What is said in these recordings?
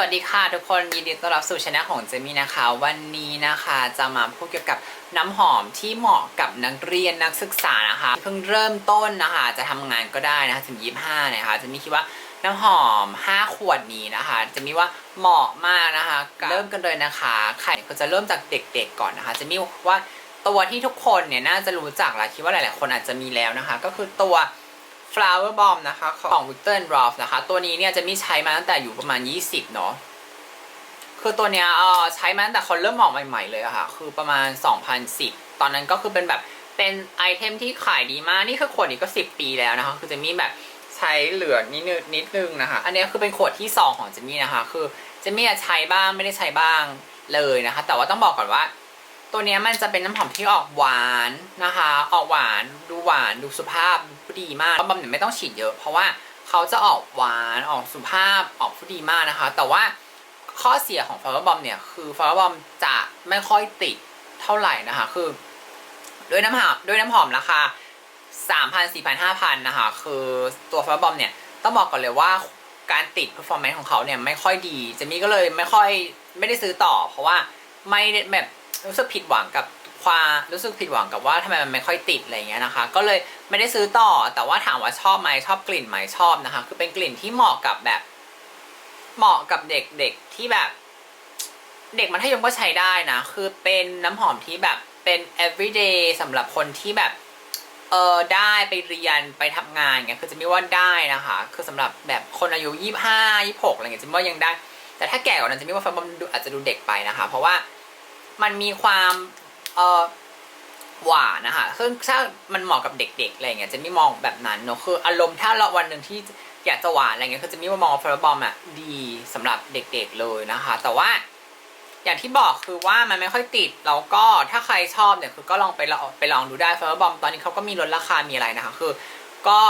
วัสดีค่ะทุกคนยินดีต้อนรับสู่ช anel ของเจมี่นะคะ วันนี้นะคะจะมาพูดเกี่ยวกับน้ำหอมที่เหมาะกับนักเรียนนักศึกษานะคะเพิ่งเริ่มต้นนะคะ จะทำงานก็ได้นะคะถึง 25 นะคะจะมีคิดว่าน้ำหอม 5 ขวดนี้นะคะ จะมีว่าเหมาะมากนะคะเริ่มกันเลยนะคะใครก็จะเริ่มจากเด็กๆก่อนนะคะ จะมีว่าตัวที่ทุกคนเนี่ยน่าจะรู้จักและคิดว่าหลาย ๆ คนอาจจะมีแล้วนะคะ ก็คือตัว flower bomb นะคะของ Victor and Rolf นะคะ ตัวนี้เนี่ยจะมีใช้มาตั้งแต่อยู่ประมาณ 20 เนาะคือตัวเนี้ยเออใช้มาตั้งแต่เขาเริ่มออกใหม่ ๆ เลยอะค่ะ คือประมาณ 2010 ตอนนั้นก็คือเป็นแบบเป็นไอเทมที่ขายดีมาก นี่คือขวดนี้ก็ 10 ปีแล้วนะคะ คือจะมีแบบใช้เหลือนิดนึงนิดนึงนะคะ อันนี้คือเป็นขวดที่ 2 ของเจมี่นะคะ คือเจมี่อะใช้บ้างไม่ได้ใช้บ้างเลยนะคะ แต่ว่าต้องบอกก่อนว่า ตัวนี้มันจะเป็นน้ำหอมที่ออกหวานนะคะ ออกหวานดูหวานดูสุภาพผู้ดีมากบอมเนี่ยไม่ต้องฉีดเยอะ เพราะว่าเขาจะออกหวานออกสุภาพออกผู้ดีมากนะคะ แต่ว่าข้อเสียของฟลาวบอมเนี่ยคือฟลาวบอมจะไม่ค่อยติดเท่าไหร่นะคะ คือด้วยน้ำหอมด้วยน้ำหอมราคาสามพันสี่พันห้าพันนะคะ คือตัวฟลาวบอมเนี่ยต้องบอกก่อนเลยว่าการติด performance ของเขาเนี่ยไม่ค่อยดีเจมี่ก็เลยไม่ค่อยไม่ได้ซื้อต่อ เพราะว่าไม่แบบ รู้สึกผิดหวังกับความรู้สึกผิดหวังกับว่าทำไมมันไม่ค่อยติดอะไรเงี้ยนะคะ ก็เลยไม่ได้ซื้อต่อแต่ว่าถามว่าชอบไหมชอบกลิ่นไหมชอบนะคะ คือเป็นกลิ่นที่เหมาะกับแบบ เหมาะกับเด็กๆที่แบบ เด็กมัธยมก็ใช้ได้นะ คือเป็นน้ำหอมที่แบบเป็น everyday สำหรับคนที่แบบเออได้ไปเรียนไปทำงานเงี้ยคือจะไม่ว่าได้นะคะ คือสำหรับแบบคนอายุยี่ห้ายี่หกอะไรเงี้ยจะไม่ว่ายังได้ แต่ถ้าแก่กว่านั้นจะไม่ว่าฟังดูอาจจะดูเด็กไปนะคะ เพราะว่า มันมีความเออหวานนะคะซึ่งถ้ามันเหมาะกับเด็กๆอะไรเงี้ยจะไม่มองแบบนั้นเนอะคืออารมณ์ถ้าเราวันหนึ่งที่อยากจะหวานอะไรเงี้ยคือจะไม่ว่ามองฟลบอมอะดีสำหรับเด็กๆเลยนะคะ แต่ว่าอย่างที่บอกคือว่ามันไม่ค่อยติดแล้วก็ถ้าใครชอบเนี่ยคือก็ลองไปลองไปลองดูได้ฟลบอมตอนนี้เขาก็มีลดราคามีอะไรนะคะ คือก็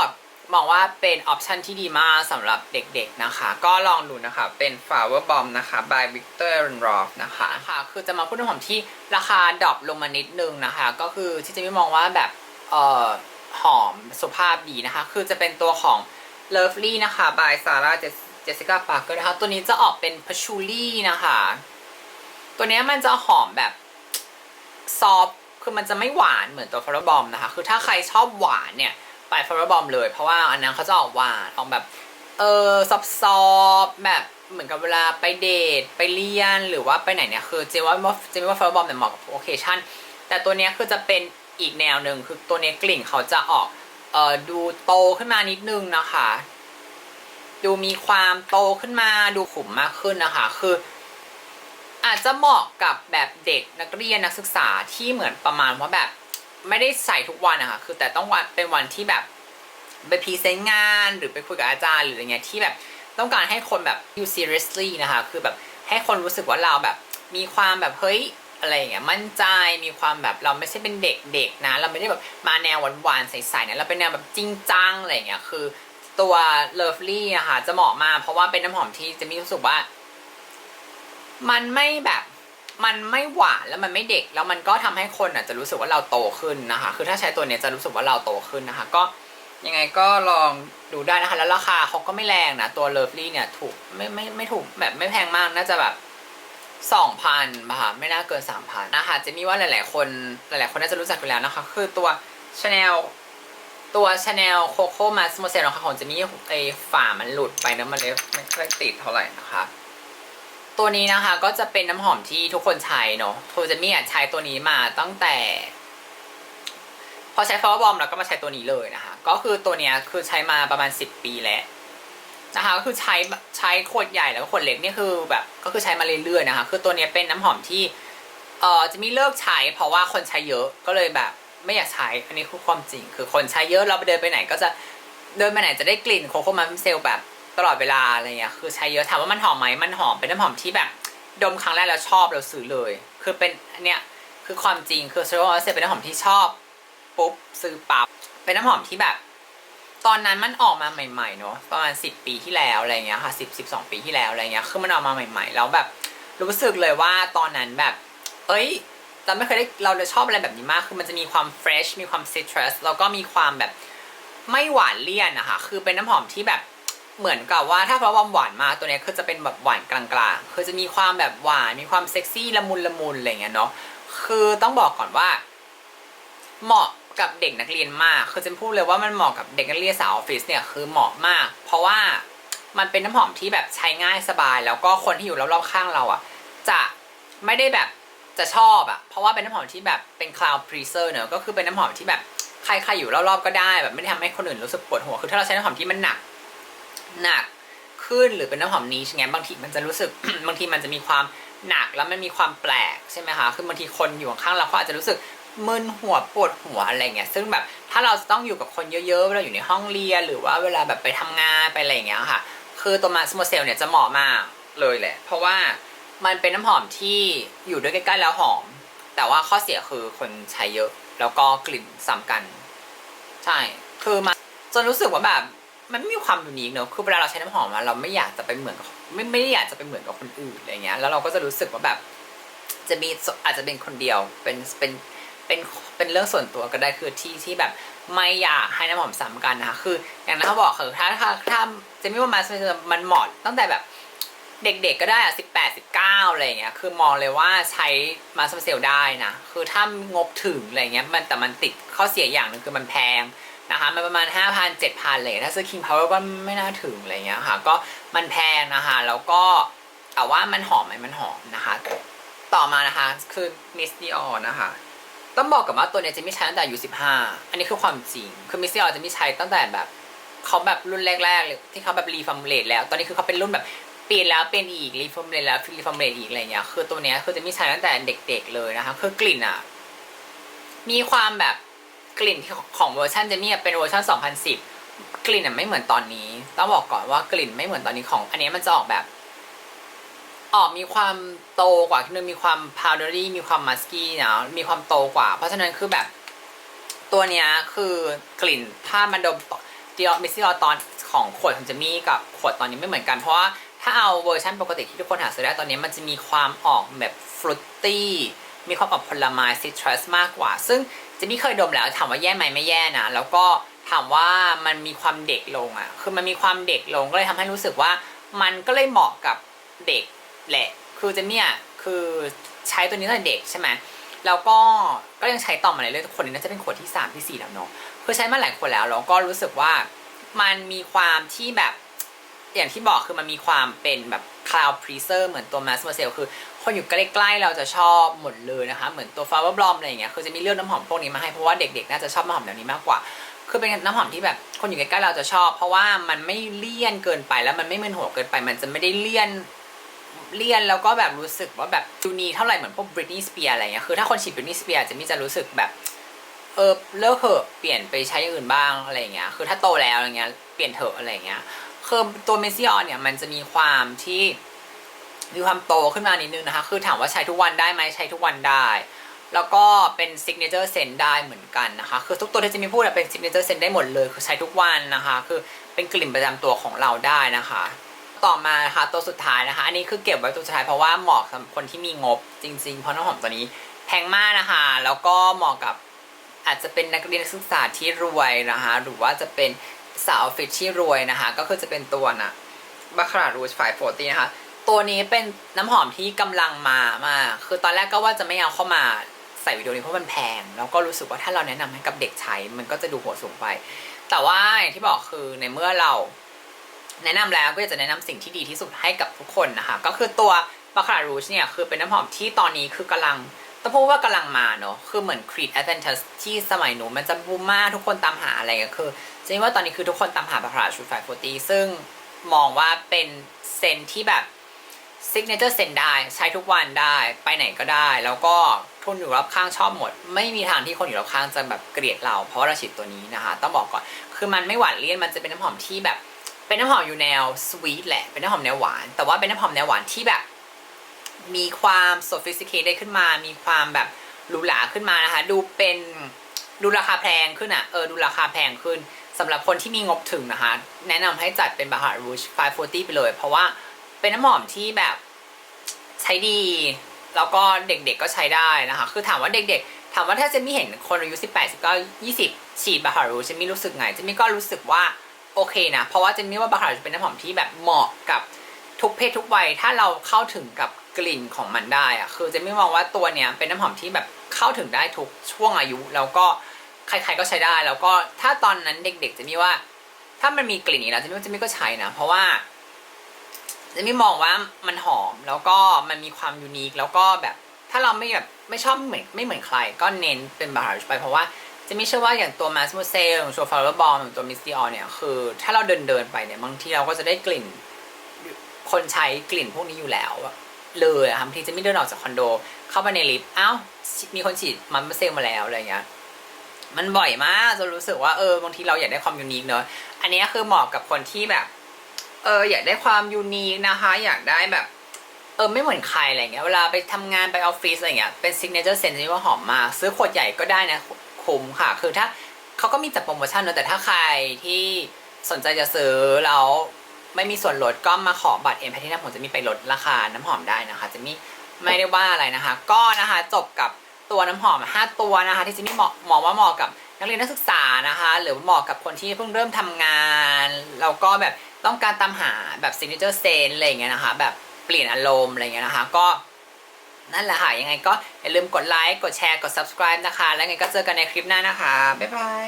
มองว่าเป็นออปชันที่ดีมากสำหรับเด็กๆนะคะ ก็ลองดูนะคะ เป็น Flower Bomb นะคะ by Victor and Rolf นะคะค่ะ คือจะมาพูดถึงหอมที่ราคาดรอปลงมานิดนึงนะคะ ก็คือที่จะไม่มองว่าแบบเอ่อหอมสุภาพดีนะคะ คือจะเป็นตัวของ Lovely นะคะ by Sarah Jessica Parker นะคะ ตัวนี้จะออกเป็น Patchouli นะคะ ตัวนี้มันจะหอมแบบซอฟคือมันจะไม่หวานเหมือนตัวฟลอร์บอมนะคะ คือถ้าใครชอบหวานเนี่ย ไปฟลอร์บอมเลย เพราะว่าอันนั้นเขาจะออกหวานออกแบบ เออซอฟซอฟแบบเหมือนกับเวลาไปเดทไปเรียนหรือว่าไปไหนเนี่ยคือเจว่าเจว่าฟลอร์บอมเนี่ยเหมาะกับโอเคชั่นแต่ตัวเนี้ยคือจะเป็นอีกแนวหนึ่งคือตัวเนี้ยกลิ่นเขาจะออกเออดูโตขึ้นมานิดนึงนะคะ ดูมีความโตขึ้นมาดูขุมมากขึ้นนะคะ คือ อาจจะเหมาะกับแบบเด็กนักเรียนนักศึกษาที่เหมือนประมาณว่าแบบ ไม่ได้ใส่ทุกวันนะค่ะคือแต่ต้องวันเป็นวันที่แบบไปพรีเซนต์งานหรือไปคุยกับอาจารย์หรืออะไรเงี้ยที่แบบต้องการให้คนแบบ you seriously นะคะ คือแบบให้คนรู้สึกว่าเราแบบมีความแบบเฮ้ยอะไรอย่างเงี้ยมั่นใจมีความแบบเราไม่ใช่เป็นเด็กๆนะ เราไม่ได้แบบมาแนวหวานๆใสๆนะเราเป็นแนวแบบจริงจังอะไรอย่างเงี้ยคือตัว lovely นะค่ะจะเหมาะมากเพราะว่าเป็นน้ำหอมที่จะมีรู้สึกว่า มันไม่แบบ มันไม่หวานแล้วมันไม่เด็กแล้วมันก็ทำให้คนอะจะรู้สึกว่าเราโตขึ้นนะคะ คือถ้าใช้ตัวเนี้ยจะรู้สึกว่าเราโตขึ้นนะคะ ก็ยังไงก็ลองดูได้นะคะ แล้วราคาเขาก็ไม่แรงนะตัวเลิฟลี่เนี่ยถูกไม่ไม่ไม่ถูกแบบไม่แพงมากน่าจะแบบสองพันบาทไม่น่าเกินสามพันนะคะเจะมีว่าหลาย ๆ คนหลาย ๆ คนน่าจะรู้จักอยู่แล้วนะคะ คือตัวชาแนลตัวชาแนลโคโค่มาสโมเซลนะคะของเจะมีไอฝามันหลุดไปนะมันเลยไม่ค่อยติดเท่าไหร่นะคะ ตัวนี้นะคะก็จะเป็นน้ำหอมที่ทุกคนใช้เนาะคือเจะมีอะใช้ตัวนี้มาตั้งแต่ พอใช้ฟลอร์บอมแล้วก็มาใช้ตัวนี้เลยนะคะ ก็คือตัวเนี้ยคือใช้มาประมาณ 10 ปีแล้วนะคะก็คือใช้ใช้ขวดใหญ่แล้วก็ขวดเล็กนี่คือแบบก็คือใช้มาเรื่อยๆนะคะ คือตัวเนี้ยเป็นน้ำหอมที่เอ่อจะมีเลิกใช้ เพราะว่าคนใช้เยอะก็เลยแบบไม่อยากใช้ อันนี้คือความจริง คือคนใช้เยอะเราไปเดินไปไหน ก็จะเดินไปไหนจะได้กลิ่นโคโคมัมเซลแบบ ตลอดเวลาอะไรเงี้ยคือใช้เยอะถามว่ามันหอมไหมมันหอมเป็นน้ำหอมที่แบบ ดมครั้งแรกแล้วชอบเราซื้อเลย คือเป็นเนี้ยคือความจริงคือเซอร์วอเซเป็นน้ำหอมที่ชอบปุ๊บซื้อปั๊บเป็นน้ำหอมที่แบบ ตอนนั้นมันออกมาใหม่ๆเนาะประมาณสิบปีที่แล้วอะไรเงี้ยค่ะสิบสิบสองปีที่แล้วอะไรเงี้ยคือมันออกมาใหม่ ๆ แล้วแบบรู้สึกเลยว่าตอนนั้นแบบ เอ้ยเราไม่เคยได้เราเลยชอบอะไรแบบนี้มาก คือมันจะมีความเฟรชมีความซิตรัสแล้วก็มีความแบบไม่หวานเลี่ยนนะคะคือเป็นน้ำหอมที่แบบ เหมือนกับว่าถ้าเพราะความหวานมาตัวเนี้ยคือจะเป็นแบบหวานกลางๆ คือจะมีความแบบหวานมีความเซ็กซี่ละมุนละมุนอะไรเงี้ยเนาะคือต้องบอกก่อนว่า เหมาะกับเด็กนักเรียนมากคือจะพูดเลยว่ามันเหมาะกับเด็กนักเรียนสาวออฟฟิศเนี่ยคือเหมาะมาก เพราะว่ามันเป็นน้ำหอมที่แบบใช้ง่ายสบาย แล้วก็คนที่อยู่รอบๆข้างเราอะ จะไม่ได้แบบจะชอบอะ เพราะว่าเป็นน้ำหอมที่แบบเป็น cloud pleaser เนอะก็คือเป็นน้ำหอมที่แบบใครๆอยู่รอบๆก็ได้แบบไม่ได้ทำให้คนอื่นรู้สึกปวดหัวคือถ้าเราใช้น้ำหอมที่มันหนัก หนักขึ้นหรือเป็นน้ำหอมนี้ใช่ไหมบางทีมันจะรู้สึก บางทีมันจะมีความหนักแล้วมันมีความแปลกใช่ไหมคะคือบางทีคนอยู่ข้างเราเขาอาจจะรู้สึกมึนหัวปวดหัวอะไรเงี้ยซึ่งแบบถ้าเราจะต้องอยู่กับคนเยอะๆเวลาอยู่ในห้องเรียนหรือว่าเวลาแบบไปทำงานไปอะไรอย่างเงี้ยค่ะ คือตัวมาสโมเซลเนี่ยจะเหมาะมากเลยแหละ เพราะว่ามันเป็นน้ำหอมที่อยู่ด้วยใกล้ๆแล้วหอม แต่ว่าข้อเสียคือคนใช้เยอะ แล้วก็กลิ่นซ้ำกัน ใช่ คือมาจนรู้สึกว่าแบบ มันไม่มีความยูนิคเนอะคือเวลาเราใช้น้ำหอมอะเราไม่อยากจะไปเหมือนกับไม่ไม่ได้อยากจะไปเหมือนกับคนอื่นอะไรเงี้ย แล้วเราก็จะรู้สึกว่าแบบ จะมีอาจจะเป็นคนเดียวเป็นเป็นเป็นเป็นเรื่องส่วนตัวก็ได้คือที่ที่แบบไม่อยากให้น้ำหอมซ้ำกันนะคะคือ อย่างที่เขาบอกคือถ้าถ้าถ้าจะไม่ว่ามามันเหมาะตั้งแต่แบบเด็กๆก็ได้อะสิบแปดสิบเก้าอะไรเงี้ย คือมองเลยว่าใช้มาสเซลได้นะ คือถ้างบถึงอะไรเงี้ย มันแต่มันติดข้อเสียอย่างหนึ่งคือมันแพง นะคะมันประมาณ 5 0 0 0 7,000เลยถ้าซื้อ King Power ก็ไม่น่าถึงอะไรเงี้ยค่ะ ก็มันแพงนะคะ แล้วก็แต่ว่ามันหอมไหมมันหอมนะคะ ต่อมานะคะคือ Miss Dior นะคะ ต้องบอกกับว่าตัวเนี้ยจะไม่ใช้ตั้งแต่อายุ15 อันนี้คือความจริง คือ Miss Dior จะไม่ใช้ตั้งแต่แบบเขาแบบรุ่นแรกๆเลยที่เขาแบบรีฟอร์มเลตแล้ว ตอนนี้คือเขาเป็นรุ่นแบบเปลี่ยนแล้วเป็นอีกรีฟอร์มเลตแล้วรีฟอร์มเลตอีกอะไรเงี้ยคือตัวเนี้ยคือจะไม่ใช้ตั้งแต่เด็ก ๆ เลยนะคะคือกลิ่นอะมีความแบบ กลิ่นของเวอร์ชันเจมี่เป็นเวอร์ชัน2010 กลิ่นอะไม่เหมือนตอนนี้ ต้องบอกก่อนว่ากลิ่นไม่เหมือนตอนนี้ของ อันนี้มันจะออกแบบ ออกมีความโตกว่าคือมีความพาวเดอรี่มีความมัสกี้เนาะมีความโตกว่า เพราะฉะนั้นคือแบบ ตัวเนี้ยคือกลิ่นถ้ามันดมดิออมิสซิออตอนของขวดของเจมี่กับขวดตอนนี้ไม่เหมือนกันเพราะว่าถ้าเอาเวอร์ชันปกติที่ทุกคนหาซื้อได้ตอนนี้มันจะมีความออกแบบฟรุตตี้ มีความออกผลไม้ซิตรัสมากกว่า ซึ่งเจมี่เคยดมแล้วถามว่าแย่ไหมไม่แย่นะ แล้วก็ถามว่ามันมีความเด็กลงอะ คือมันมีความเด็กลงก็เลยทำให้รู้สึกว่ามันก็เลยเหมาะกับเด็กแหละ คือจมี่อะคือใช้ตัวนี้ตั้งแต่เด็กใช่ไหมแล้วก็ก็ยังใช้ต่อมาเรื่อยๆทุกคนนี้น่าจะเป็นขวดที่3ที่4แล้วเนาะคือใช้มาหลายขวดแล้วแล้วก็รู้สึกว่ามันมีความที่แบบอย่างที่บอกคือมันมีความเป็นแบบ cloud pleaser เหมือนตัว mass m a r c e l คือ คนอยู่ใกล้ๆเราจะชอบหมดเลยนะคะ เหมือนตัว flower blom อะไรอย่างเงี้ยคือจะมีเลือกน้ำหอมพวกนี้มาให้เพราะว่าเด็กๆน่าจะชอบน้ำหอมแบบนี้มากกว่า คือเป็นน้ำหอมที่แบบคนอยู่ใกล้ๆเราจะชอบ เพราะว่ามันไม่เลี่ยนเกินไปแล้วมันไม่มึนหัวเกินไป มันจะไม่ได้เลี่ยนเลี่ยนแล้วก็แบบรู้สึกว่าแบบดูนีเท่าไหร่เหมือนพวก Britney Spears อะไรเงี้ยคือถ้าคนฉีด Britney Spears จะมีจะรู้สึกแบบเออเลิกเถอะเปลี่ยนไปใช้อื่นบ้างอะไรเงี้ยคือถ้าโตแล้วอะไรเงี้ยเปลี่ยนเถอะอะไรเงี้ยคือตัวเมซิออนเนี่ยมันจะมีความที่ มีความโตขึ้นมานิดนึงนะคะ คือถามว่าใช้ทุกวันได้ไหมใช้ทุกวันได้ แล้วก็เป็นซิกเนเจอร์เซนได้เหมือนกันนะคะ คือทุกตัวที่จะมีพูดเป็นซิกเนเจอร์เซนได้หมดเลย คือใช้ทุกวันนะคะ คือเป็นกลิ่นประจำตัวของเราได้นะคะ ต่อมานะคะตัวสุดท้ายนะคะ อันนี้คือเก็บไว้ตัวสุดท้ายเพราะว่าเหมาะสำหรับคนที่มีงบจริงๆ เพราะน้ำหอมตัวนี้แพงมากนะคะ แล้วก็เหมาะกับอาจจะเป็นนักเรียนศึกษาที่รวยนะคะ หรือว่าจะเป็นสาวออฟฟิศที่รวยนะคะ ก็คือจะเป็นตัวน่ะบาคารารูชไฟโฟตีนะคะ ตัวนี้เป็นน้ำหอมที่กำลังมามากคือตอนแรกก็ว่าจะไม่เอาเข้ามาใส่วิดีโอนี้เพราะมันแพง แล้วก็รู้สึกว่าถ้าเราแนะนำให้กับเด็กใช้ มันก็จะดูหัวสูงไป แต่ว่าอย่างที่บอกคือในเมื่อเรา แนะนำแล้วก็จะแนะนำสิ่งที่ดีที่สุดให้กับทุกคนนะคะ ก็คือตัวบาคารารูชเนี่ยคือเป็นน้ำหอมที่ตอนนี้คือกำลังต้องพูดว่ากำลังมาเนอะคือเหมือน Creed Adventus ที่สมัยหนูมันจะบูมมากทุกคนตามหาอะไรก็คือจะว่าตอนนี้คือทุกคนตามหาบาคาราชูไฟโฟตีซึ่งมองว่าเป็นเซนที่แบบ ซิกเนเจอร์เซ็นได้ใช้ทุกวันได้ไปไหนก็ได้ แล้วก็ทุนอยู่รอบข้างชอบหมด ไม่มีทางที่คนอยู่รอบข้างจะแบบเกลียดเรา เพราะเราฉีดตัวนี้นะคะ ต้องบอกก่อนคือมันไม่หวานเลี่ยนมันจะเป็นน้ำหอมที่แบบ เป็นน้ำหอมอยู่แนวสวีทแหละเป็นน้ำหอมแนวหวาน แต่ว่าเป็นน้ำหอมแนวหวานที่แบบ มีความ sophisticated ขึ้นมา มีความแบบหรูหราขึ้นมานะคะ ดูเป็นดูราคาแพงขึ้นอะเออดูราคาแพงขึ้นสำหรับคนที่มีงบถึงนะคะ แนะนำให้จัดเป็นบาฮารูช540 ไปเลย เพราะว่า เป็นน้ำหอมที่แบบใช้ดี แล้วก็เด็กๆก็ใช้ได้นะคะ คือถามว่าเด็กๆ ถามว่าถ้าเจะไม่เห็นคนอายุ 18 19 20 ฉีดบาฮารูชจะไม่รู้สึกไงเจะไม่ก็รู้สึกว่าโอเคนะ เพราะว่าเจนนี่ว่าบาคาร่าเป็นน้ำหอมที่แบบเหมาะกับทุกเพศทุกวัย ถ้าเราเข้าถึงกับกลิ่นของมันได้อะคือเจนไม่มองว่าตัวเนี้ยเป็นน้ำหอมที่แบบเข้าถึงได้ทุกช่วงอายุ แล้วก็ใครๆก็ใช้ได้ แล้วก็ถ้าตอนนั้นเด็กๆเจนนี่ว่า ถ้ามันมีกลิ่นนี้แล้วเจนนี่ว่าเจนนี่ก็ใช้นะ เพราะว่า เจนนี่มองว่ามันหอมแล้วก็มันมีความยูนิคแล้วก็แบบถ้าเราไม่แบบไม่ชอบไม่เหมือนไม่เหมือนใคร ก็เน้นเป็นบาคาร่าไปเพราะว่าจะไม่เชื่อว่าอย่างตัวมาสมูเซลอย่างตัวฟลาวเวอร์บอมองตัวมิสติออเนี่ยคือ ถ้าเราเดินเดินไปเนี่ยบางทีเราก็จะได้กลิ่น คนใช้กลิ่นพวกนี้อยู่แล้ว เลยอะค่ะบางทีจะไม่เดินออกจากคอนโด เข้าไปในลิฟต์อ้าวมีคนฉีดมาสเซลมาแล้วอะไรเงี้ยมันบ่อยมากจนรู้สึกว่าเออบางทีเราอยากได้ความยูนิคเนอะอันนี้คือเหมาะกับคนที่แบบ เอออยากได้ความยูนิคนะคะ อยากได้แบบ เออไม่เหมือนใครอะไรเงี้ยเวลาไปทำงานไปออฟฟิศอะไรเงี้ยเป็นซิกเนเจอร์เซนที่ว่าหอมมาก ซื้อขวดใหญ่ก็ได้นะคุ้มค่ะ คือถ้าเขาก็มีจัดโปรโมชั่นเนอะแต่ถ้าใครที่สนใจจะซื้อแล้วไม่มีส่วนลดก็มาขอบัตรเอ็มแพทินัมผมจะมีไปลดราคาน้ำหอมได้นะคะ จะมีไม่ได้ว่าอะไรนะคะ ก็นะคะจบกับตัวน้ำหอม 5 ตัวนะคะ ที่จะมีเหมาะมองว่าเหมาะกับนักเรียนนักศึกษานะคะ หรือเหมาะกับคนที่เพิ่งเริ่มทำงานแล้วก็แบบ ต้องการตามหาแบบซิกเนเจอร์เซนอะไรอย่างเงี้ยนะคะ แบบเปลี่ยนอารมณ์อะไรอย่างเงี้ยนะคะ ก็นั่นแหละค่ะ ยังไงก็อย่าลืมกดไลค์ กดแชร์ กด subscribe นะคะ แล้วไงก็เจอกันในคลิปหน้านะคะ บ๊ายบาย